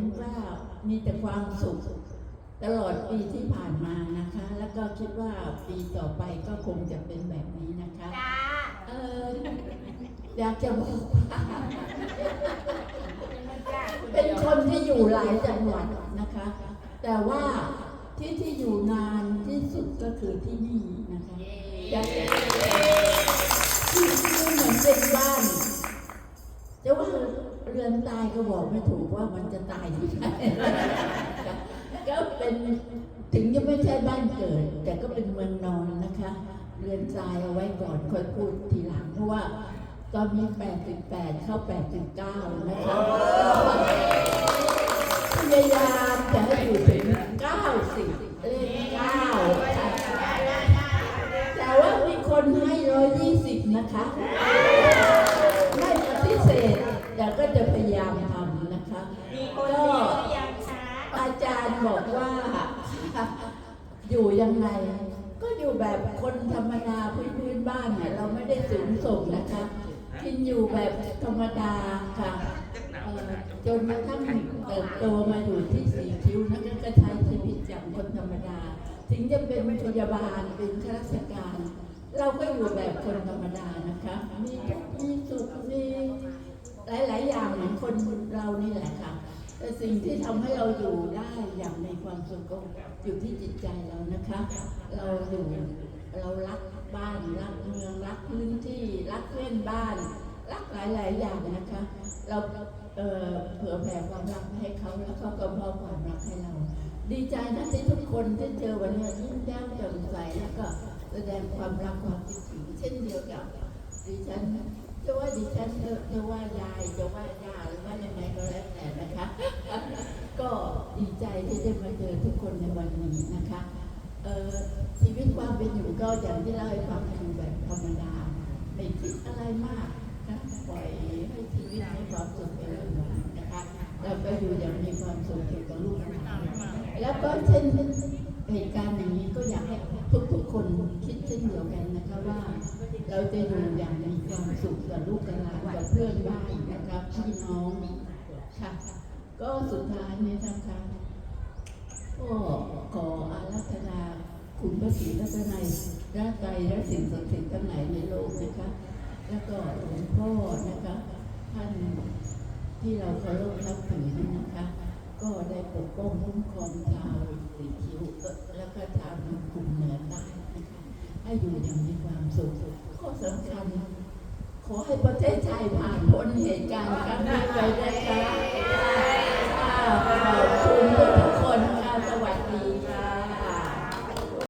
นว่ามีแต่ความสุข ตลอดปีที่ผ่านมานะคะ แล้วก็คิดว่าปีต่อไปก็คงจะเป็นแบบนี้นะคะ จ้าเอออยากจะบอกว่าเป็นคนที่อยู่หลายจังหวัดนะคะ แต่ว่าที่ที่อยู่นานที่สุดก็คือที่นี่นะคะอยากจะที่ที่เหมือนเป็นบ้านจะว่า เรือนตายก็บอกไม่ถูกว่ามันจะตายที่ไหนก็เป็นถึงจะไม่ใช่บ้านเกิด แต่ก็เป็นเมืองนอนนะคะ เรือนทรายเอาไว้ก่อนค่อยพูดทีหลังเพราะว่าตอนนี้88เข้า89นะคะพยายามจะให้อยู่ถึง90เลข9ค่ะแต่ว่ามีคนให้120นะคะ ไม่ปฏิเสธ แต่ก็จะพยายามทำนะคะมีคนดีหรือยังคะอาจารย์บอกว่า อยู่ยังไง ก็อยู่แบบคนธรรมดาพื้นพื้นบ้านเนี่ยเราไม่ได้สูงส่งนะคะกินอยู่แบบธรรมดาค่ะเอ่อจนกระทั่งเติบโตมาอยู่ที่สีคิ้วนะคะก็ใช้ชีวิตอย่างคนธรรมดา ถึงจะเป็นพยาบาลเป็นข้าราชการ เราก็อยู่แบบคนธรรมดานะคะ มีทุกข์มีสุขมีหลาย ๆ อย่างเหมือนคน เรานี่แหละค่ะแต่สิ่งที่ทำให้เราอยู่ได้อย่างมีความสุขก็อยู่ที่จิตใจเรานะคะ เราอยู่เรารักบ้านรักเมืองรักพื้นที่รักเพื่อนบ้าน รักหลายๆอย่างนะคะ เราเออเผื่อแผ่ความรักให้เขาแล้วเขาก็มอบความรักให้เรา ดีใจนะที่ทุกคนที่เจอวันนี้ยิ้มแย้มแจ่มใสแล้วก็แสดงความรักความคิดถึงเช่นเดียวกับดิฉัน จะว่าดิฉันจะว่ายายจะว่าย่าหรือว่ายังไงก็แล้วแต่นะคะ ก็ดีใจที่ได้มาเจอทุกคนในวันนี้นะคะเออชีวิตความเป็นอยู่ก็อย่างที่เล่าให้ฟังคือแบบธรรมดาไม่คิดอะไรมากนะปล่อยให้ชีวิตมีความสุขไปเรื่อยๆนะคะแล้วก็อยู่อย่างมีความสุขอยู่กับลูกหลานแล้วก็เช่น เหตุการณ์อย่างนี้ก็อยากให้ทุกๆคนคิดเช่นเดียวกันนะคะว่า เราจะอยู่อย่างมีความสุขกับลูกกับหลานกับเพื่อนบ้านนะครับพี่น้องค่ะ ก็สุดท้ายนี้นะคะก็ขออารัธนาคุณพระศรีรัตนัยรัตไตรและสิ่งศักดิ์สิทธิ์ทั้งหลายในโลกนะคะ แล้วก็หลวงพ่อนะคะท่านที่เราเคารพนับถือนะคะ ก็ได้ปกป้องคุ้มครองชาวสีคิ้วแล้วก็ชาวกลุ่มเหนือใต้นะคะ ให้ อยู่อย่างมีความสุขข้อสำคัญ ขอให้ประเทศไทยผ่านพ้นเหตุการณ์ครั้งนี้ไปได้ค่ะ